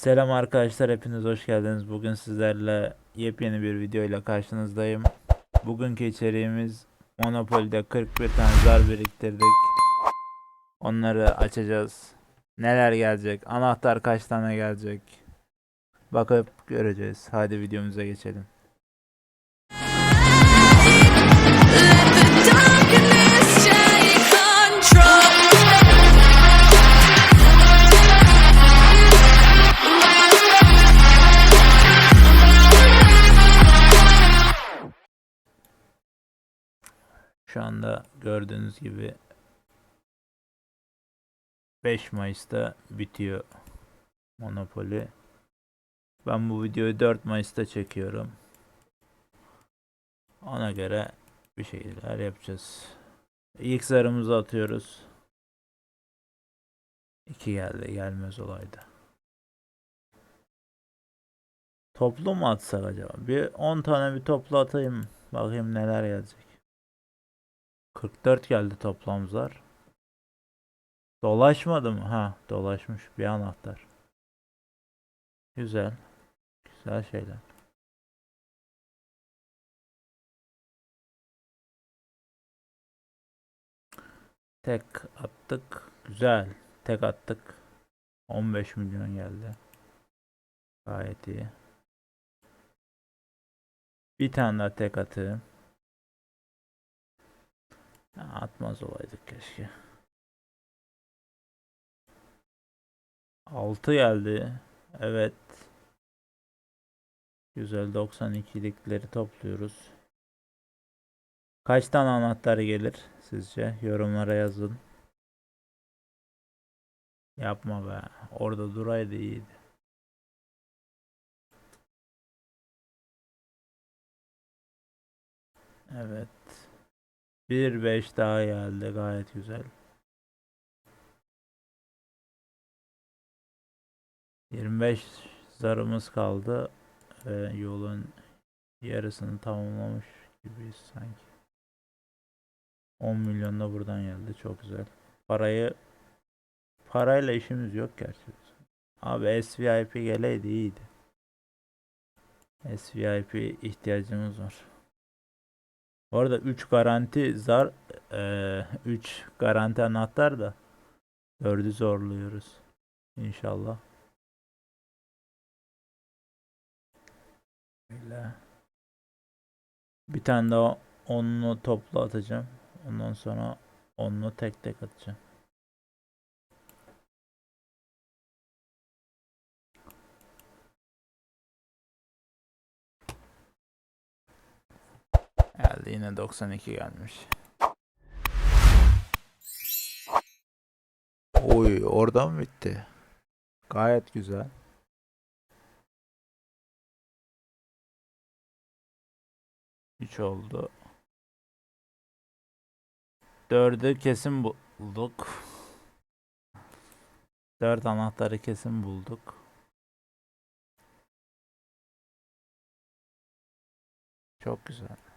Selam arkadaşlar hepiniz hoş geldiniz. Bugün sizlerle yepyeni bir video ile karşınızdayım. Bugünkü içeriğimiz Monopoly'de 41 tane zar biriktirdik. Onları açacağız. Neler gelecek? Anahtar kaç tane gelecek? Bakıp göreceğiz. Hadi videomuza geçelim. Şu anda gördüğünüz gibi 5 Mayıs'ta bitiyor Monopoly. Ben bu videoyu 4 Mayıs'ta çekiyorum. Ona göre bir şeyler yapacağız. İlk zarımızı atıyoruz. 2 geldi. Gelmez olaydı. Toplu mu atsak acaba? Bir 10 tane bir toplu atayım. Bakayım neler gelecek. 44 geldi toplam zar. Dolaşmadı mı? Ha, dolaşmış bir anahtar. Güzel. Güzel şeyler. Tek attık. Güzel. Tek attık. 15 milyon geldi. Gayet iyi. Bir tane daha tek atayım. Atmaz olaydık keşke. 6 geldi. Evet. Güzel 92'likleri topluyoruz. Kaç tane anahtar gelir sizce? Yorumlara yazın. Yapma be. Orada duraydı iyiydi. Evet. Bir 5 daha geldi. Gayet güzel. 25 zarımız kaldı. Ve yolun yarısını tamamlamış gibiyiz sanki. 10 milyon da buradan geldi. Çok güzel. Parayı parayla işimiz yok gerçi. Abi SVIP geleydi iyiydi. SVIP ihtiyacımız var. Bu arada 3 garanti zar 3 garanti anahtar da 4'ü zorluyoruz. İnşallah. Böyle. Bir tane daha onlu toplu atacağım. Ondan sonra onlu tek tek atacağım. Geldi yine 92 gelmiş. Oy oradan mı bitti? Gayet güzel. Üç oldu. Dördü kesin bulduk. Dört anahtarı kesin bulduk. Çok güzel.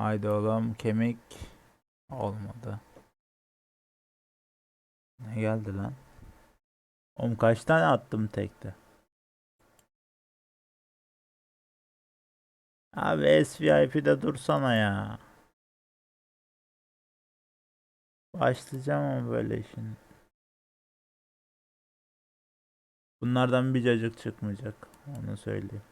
Haydi oğlum kemik olmadı. Ne geldi lan? Oğlum kaç tane attım tekte? Abi SVIP'de dursana ya. Başlayacağım ama böyle işin. Bunlardan bir cacık çıkmayacak. Onu söyleyeyim.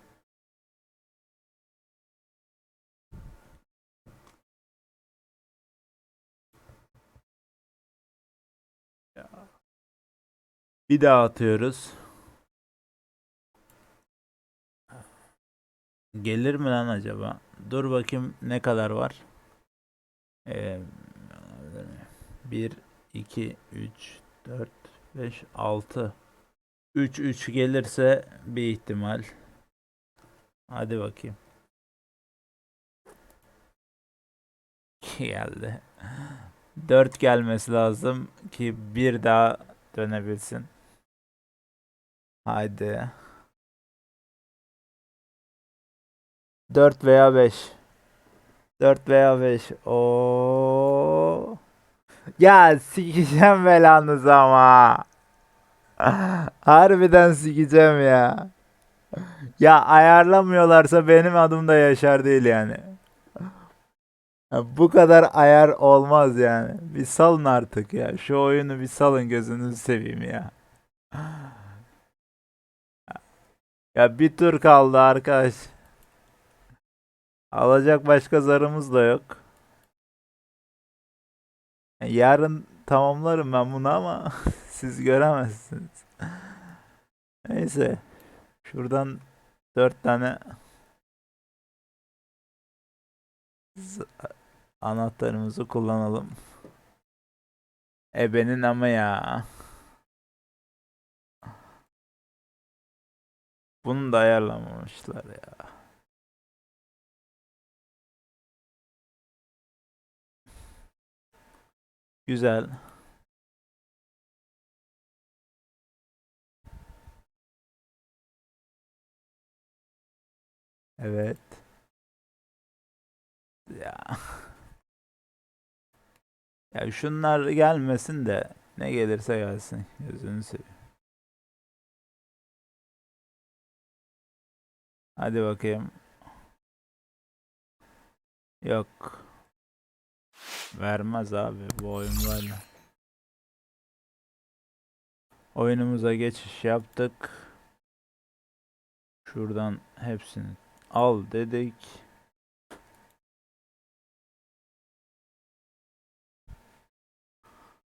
Bir daha atıyoruz. Gelir mi lan acaba? Dur bakayım ne kadar var. Ee, 1, 2, 3, 4, 5, 6. 3, 3 gelirse bir ihtimal. Hadi bakayım. Geldi. 4 gelmesi lazım ki bir daha dönebilsin. Haydi. 4 veya 5. 4 veya 5. Oo. Ya sikeceğim belanızı ama. Harbiden sikeceğim ya. Ya ayarlamıyorlarsa benim adım da Yaşar değil yani. Ya bu kadar ayar olmaz yani. Bir salın artık ya. Şu oyunu bir salın gözünüzü seveyim ya. Ya bir tur kaldı arkadaş. Alacak başka zarımız da yok. Yarın tamamlarım ben bunu ama siz göremezsiniz. Neyse. Şuradan dört tane anahtarımızı kullanalım. Ebenin ama ya. Bunu da ayarlamamışlar ya. Güzel. Evet. Ya. Ya şunlar gelmesin de ne gelirse gelsin. Gözünü seveyim. Hadi bakayım. Yok. Vermez abi bu oyun böyle. Oyunumuza geçiş yaptık. Şuradan hepsini al dedik.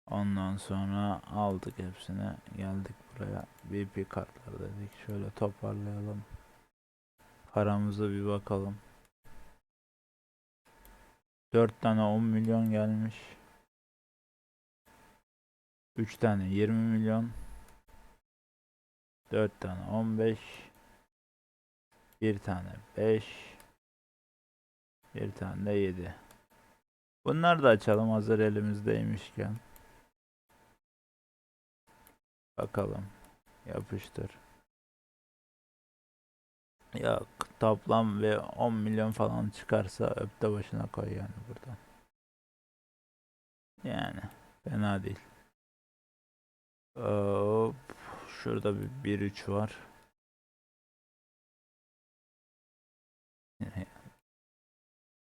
Ondan sonra aldık hepsini. Geldik buraya. BP kartlar dedik. Şöyle toparlayalım. Paramıza bir bakalım. 4 tane 10 milyon gelmiş. 3 tane 20 milyon. 4 tane 15. 1 tane 5. 1 tane de 7. Bunları da açalım hazır elimizdeymişken. Bakalım. Yapıştır. Yok toplam ve 10 milyon falan çıkarsa öpte başına koy yani buradan. Yani fena değil. Hop, şurada bir 1-3 var.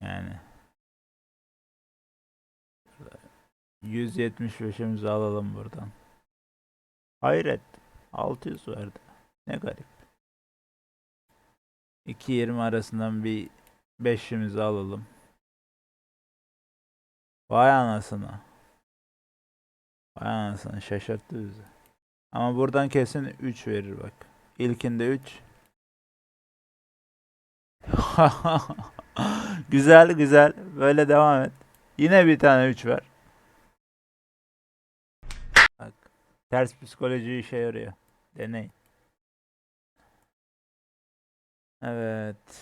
Yani 175'imizi alalım buradan. Hayret 600 verdi. Ne garip. 2.20 arasından bir 5'imizi alalım. Vay anasını. Vay anasını şaşırttı bizi. Ama buradan kesin 3 verir bak. İlkinde 3. güzel güzel. Böyle devam et. Yine bir tane 3 ver. Bak. Ters psikoloji işe yarıyor. Deneyin. Evet.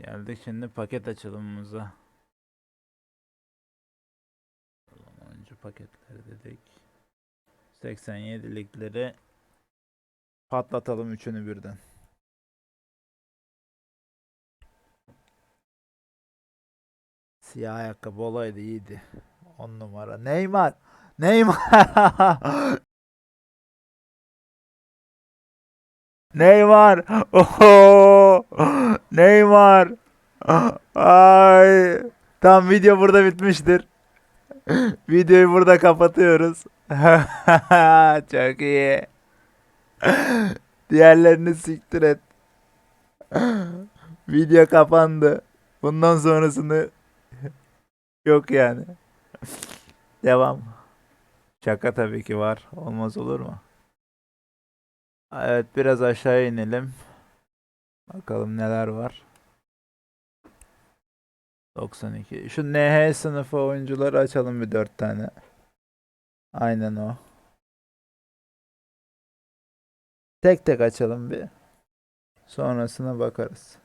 Geldik şimdi paket açılımımıza. Oyuncu paketleri dedik. 87'likleri patlatalım üçünü birden. Siyah ayakkabı olaydı iyiydi. 10 numara. Neymar. Neymar. Neymar. Oho. Neymar. Ay. Tam video burada bitmiştir. Videoyu burada kapatıyoruz. Çok iyi. Diğerlerini siktir et. Video kapandı. Bundan sonrasını yok yani. Devam. Şaka tabii ki var. Olmaz olur mu? Evet biraz aşağı inelim. Bakalım neler var. 92. Şu NH sınıfı oyuncuları açalım bir 4 tane. Aynen o. Tek tek açalım bir. Sonrasına bakarız.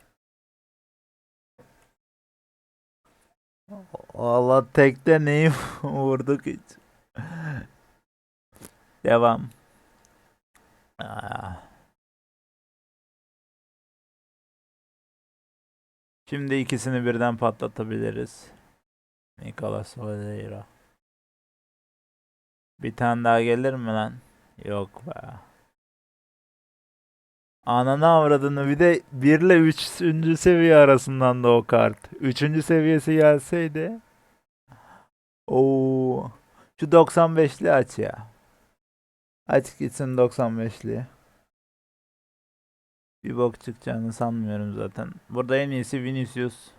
Valla tekte neyi vurduk hiç. Devam. Aa. Şimdi ikisini birden patlatabiliriz. Nicolas Oliveira. Bir tane daha gelir mi lan? Yok be. Ananı avradını bir de 1 ile 3. seviye arasından da o kart. 3. seviyesi gelseydi. Oo. Şu 95'li aç ya. Aç gitsin 95'li. Bir bok çıkacağını sanmıyorum zaten. Burada en iyisi Vinicius.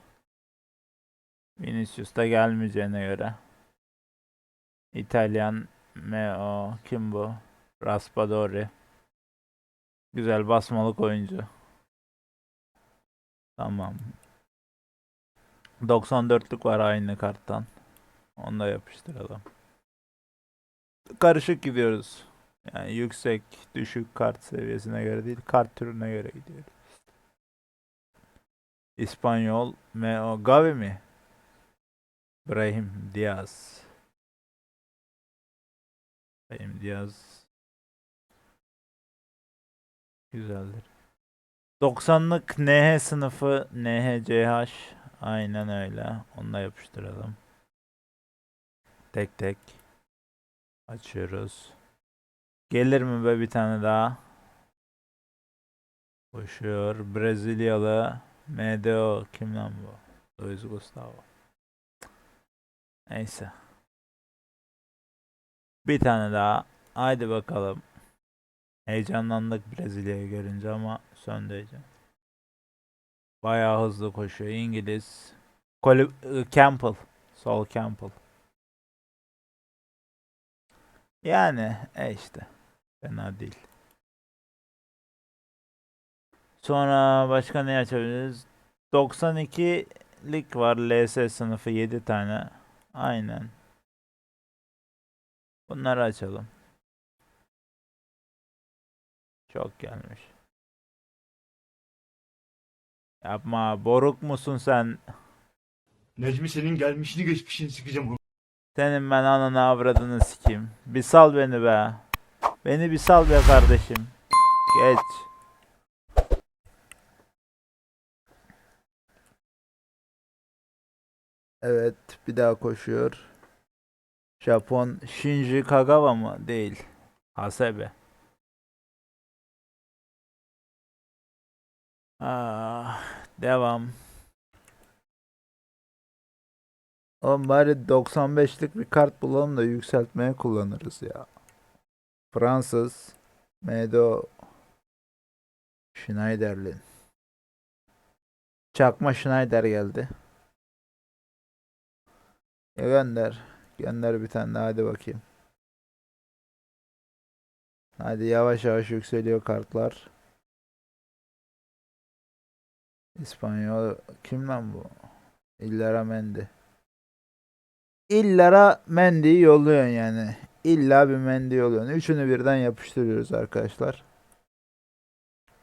Vinicius da gelmeyeceğine göre. İtalyan Meo kim bu? Raspadori. Güzel basmalık oyuncu. Tamam. 94'lük var aynı karttan. Onu da yapıştıralım. Karışık gidiyoruz. Yani yüksek, düşük kart seviyesine göre değil, kart türüne göre gidiyoruz. İspanyol, Meo Gavi mi? Brahim Diaz. Brahim Diaz. Güzeldir. 90'lık NH sınıfı NHCH. Aynen öyle. Onu da yapıştıralım. Tek tek. Açıyoruz. Gelir mi be bir tane daha? Koşuyor. Brezilyalı. MDO. Kim lan bu? Luis Gustavo. Neyse. Bir tane daha. Haydi bakalım. Heyecanlandık Brezilya'yı görünce ama söndü heyecan. Bayağı hızlı koşuyor. İngiliz. Col Campbell. Sol Campbell. Yani e işte. Fena değil. Sonra başka ne açabiliriz? 92'lik var LS sınıfı 7 tane. Aynen. Bunları açalım. Çok gelmiş. Yapma. Boruk musun sen? Necmi senin gelmişini geçmişini sikeceğim. Senin ben ananı avradını sikeyim. Bir sal beni be. Beni bir sal be kardeşim. Geç. Evet, bir daha koşuyor. Japon Shinji Kagawa mı? Değil. Hasebe. Ah, devam. Oğlum bari 95'lik bir kart bulalım da yükseltmeye kullanırız ya. Fransız. Medo. Schneiderlin. Çakma Schneider geldi. Ya gönder. Gönder bir tane daha hadi bakayım. Hadi yavaş yavaş yükseliyor kartlar. İspanyol kim lan bu? İllara Mendy. İllara Mendy'yi yolluyorsun yani. İlla bir Mendy yolluyorsun. Üçünü birden yapıştırıyoruz arkadaşlar.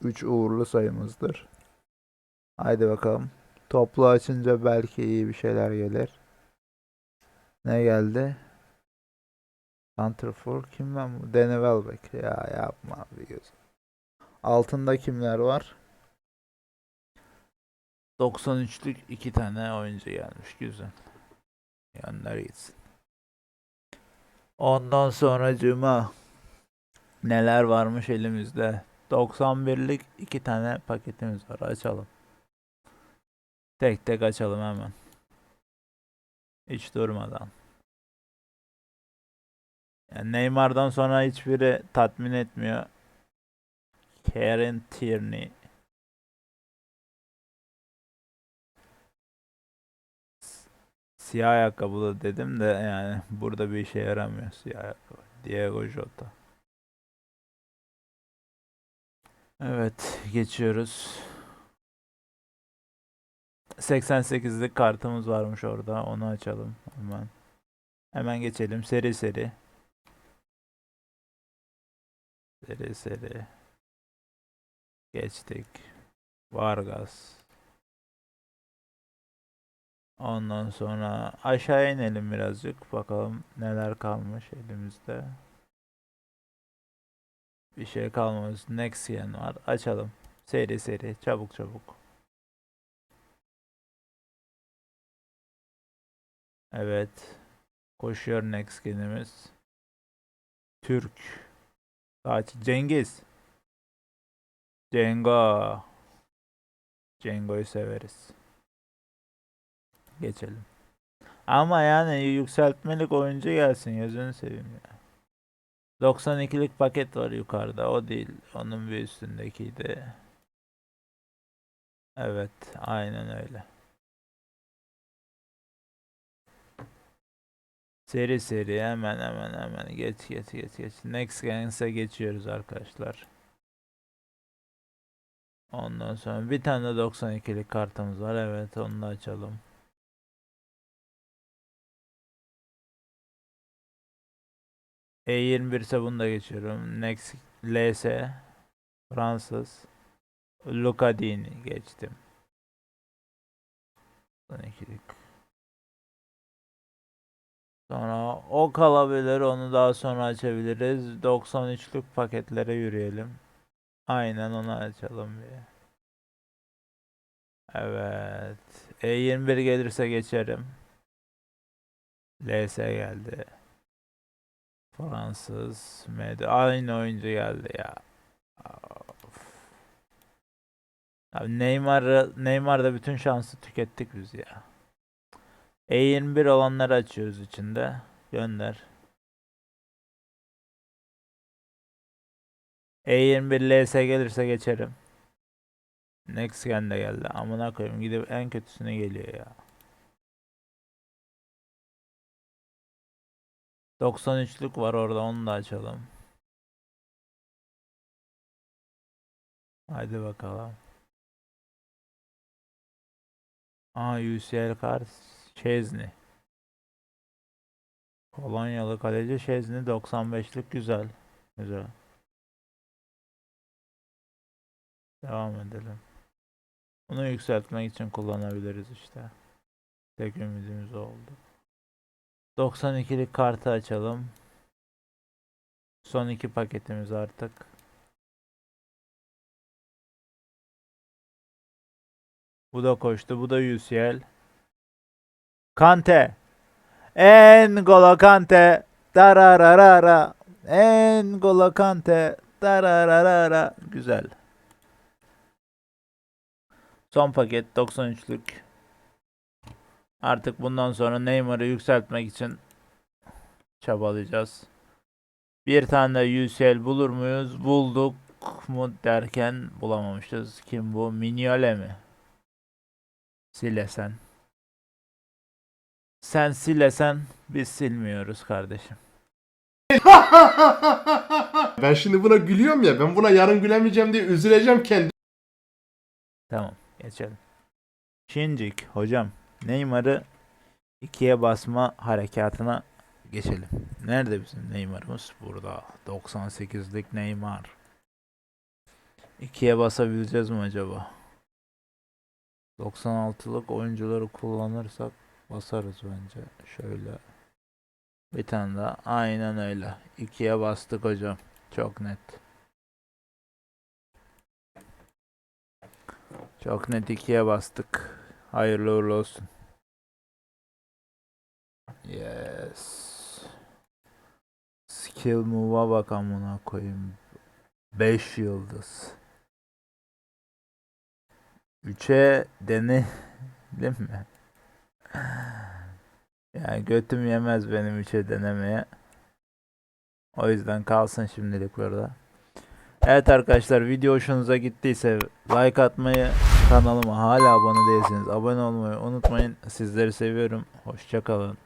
Üç uğurlu sayımızdır. Haydi bakalım. Toplu açınca belki iyi bir şeyler gelir. Ne geldi? Santrfor kim lan bu? Danny Welbeck. Ya yapma bir göz. Altında kimler var? 93'lük iki tane oyuncu gelmiş. Güzel. Yanlar gitsin. Ondan sonra cuma neler varmış elimizde? 91'lik iki tane paketimiz var. Açalım. Tek tek açalım hemen. Hiç durmadan. Yani Neymar'dan sonra hiçbiri tatmin etmiyor. Karen Tierney. Siyah ayakkabılı dedim de yani burada bir işe yaramıyor siyah ayakkabı. Diego Jota. Evet geçiyoruz. 88'lik kartımız varmış orada. Onu açalım hemen. Hemen geçelim seri seri. Seri seri. Geçtik. Vargas. Ondan sonra aşağı inelim birazcık. Bakalım neler kalmış elimizde. Bir şey kalmamış. Nexian var. Açalım. Seri seri. Çabuk çabuk. Evet. Koşuyor next skinimiz. Türk. Kaç? Cengiz. Cengo. Cengo'yu severiz. Geçelim. Ama yani yükseltmelik oyuncu gelsin gözünü seveyim ya. 92'lik paket var yukarıda. O değil. Onun bir üstündekiydi. Evet, aynen öyle. Seri seri hemen hemen hemen geç geç geç geç. Next Gangs'e geçiyoruz arkadaşlar. Ondan sonra bir tane de 92'lik kartımız var. Evet, onu da açalım. E21 ise bunu da geçiyorum. Next LS Fransız Lucadini geçtim. 12'lik. Sonra o kalabilir. Onu daha sonra açabiliriz. 93'lük paketlere yürüyelim. Aynen onu açalım bir. Evet. E21 gelirse geçerim. LS geldi. Fransız Med aynı oyuncu geldi ya. Of. Abi Neymar'ı Neymar'da bütün şansı tükettik biz ya. E21 olanları açıyoruz içinde. Gönder. E21 LS gelirse geçerim. Next gen de geldi. Amına koyayım gidip en kötüsüne geliyor ya. 93'lük var orada onu da açalım. Hadi bakalım. Aa UCL kart Şezni. Kolonyalı kaleci Şezni 95'lik güzel. Güzel. Devam edelim. Bunu yükseltmek için kullanabiliriz işte. Tek ümidimiz oldu. 92'lik kartı açalım. Son iki paketimiz artık. Bu da koştu. Bu da UCL. Kante. N'Golo Kante. Darararara. N'Golo Kante. Darararara. Güzel. Son paket 93'lük. Artık bundan sonra Neymar'ı yükseltmek için çabalayacağız. Bir tane de UCL bulur muyuz? Bulduk mu derken bulamamışız. Kim bu? Mignolet mi? Silesen. Sen silesen biz silmiyoruz kardeşim. Ben şimdi buna gülüyorum ya. Ben buna yarın gülemeyeceğim diye üzüleceğim kendi. Tamam geçelim. Şincik hocam Neymar'ı ikiye basma harekatına geçelim. Nerede bizim Neymar'ımız? Burada. 98'lik Neymar. İkiye basabileceğiz mi acaba? 96'lık oyuncuları kullanırsak basarız bence. Şöyle. Bir tane daha. Aynen öyle. İkiye bastık hocam. Çok net. Çok net ikiye bastık. Hayırlı uğurlu olsun. Yes. Skill move'a bak amına koyayım. 5 yıldız. 3'e denedim mi? Yani götüm yemez benim 3'e denemeye. O yüzden kalsın şimdilik burada. Evet arkadaşlar video hoşunuza gittiyse like atmayı, kanalıma hala abone değilseniz abone olmayı unutmayın. Sizleri seviyorum. Hoşçakalın.